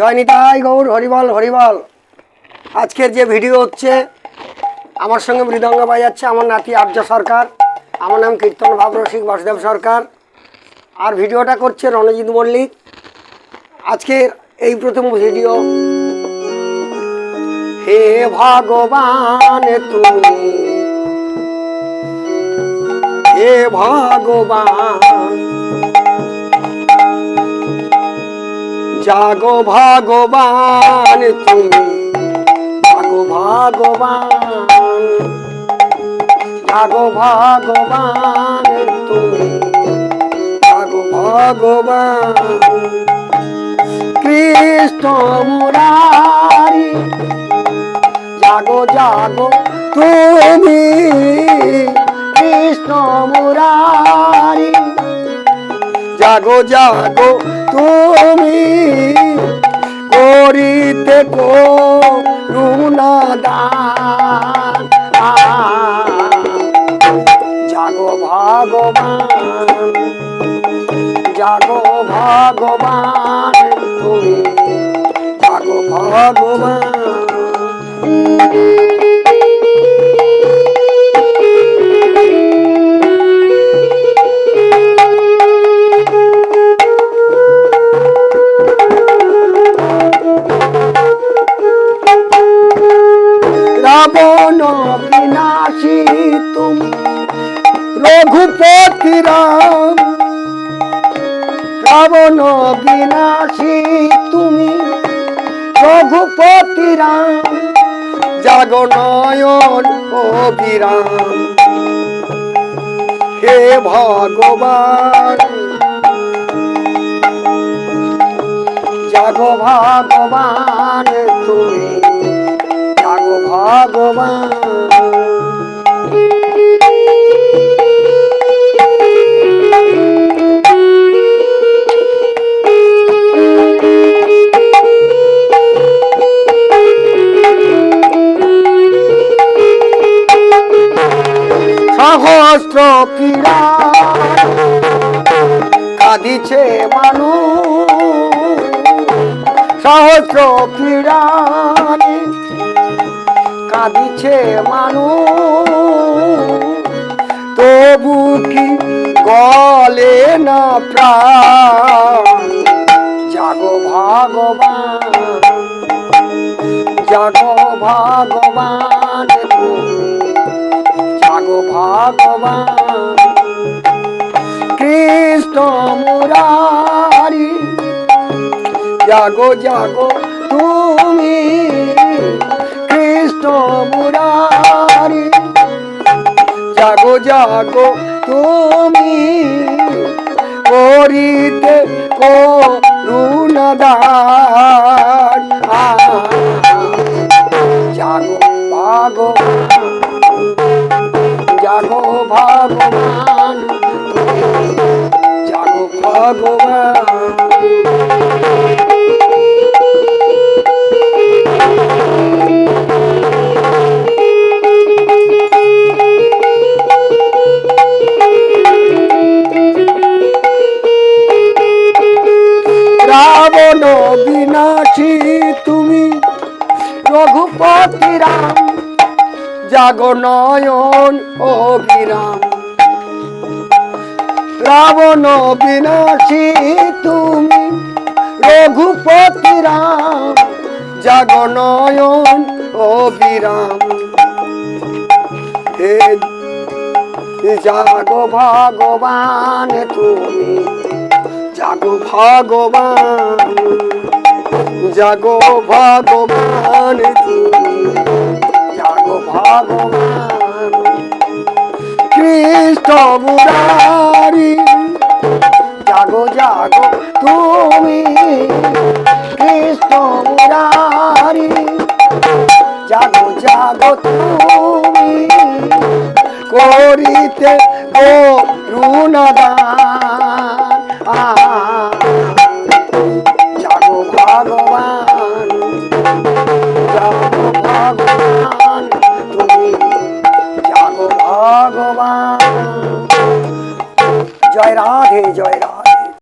জয় নিতাই গৌর, হরিবল হরিবল। আজকের যে ভিডিও হচ্ছে, আমার সঙ্গে মৃদঙ্গ বাজাচ্ছে আমার নাতি আর্য সরকার, আমার নাম কীর্তন ভাবরসিক বাসুদেব সরকার। আর ভিডিওটা করছে রণজিৎ মল্লিক। আজকের এই প্রথম ভিডিও, হে ভগবান তুমি। হে ভগবান জাগো ভগবান তুমি। জাগো ভগবান। জাগো ভগবান তুমি। জাগো ভগবান। কৃষ্ণ মুরারি। জাগো জাগো তুমি। কৃষ্ণ মুরারি। জাগো জাগো তুমি। করিতে করুণাদান জাগো ভগবান জাগো ভগবান তুমি। জাগো ভগবান। বিনাশী তুমি। রঘুপতি রাম রাবণ বিনাশী তুমি। রঘুপতি রাম, জাগো নয়ন অবিরাম হে ভগবান, জাগো ভগবান তুমি। ভগবান। সহস্র কিরা কাঁদিছে মানুষ। সহস্র কিরানি কাঁদিছে মানুষ। তবু কি গলে না প্রাণ? জাগো ভগবান জাগো ভগবান জাগো ভগবান, কৃষ্ণ মুরারি। জাগো জাগো। মুরারি জাগো জাগো তুমি করিতে করুণাদান। জাগো রাবণ বিনাশী তুমি রঘুপতি রাম জাগো নয়ন অবিরাম রাবণ বিনাশী তুমি রঘুপতি রাম জাগো নয়ন অবিরাম হে জাগো, ভগবান, তুমি জাগো ভগবান জাগো ভগবান জাগো ভগবান। কৃষ্ণ মুরারি, জাগো জাগো তুমি, কৃষ্ণ মুরারি, জাগো জাগো তুমি, করিতে করুণাদান রাধে জয় রাধে।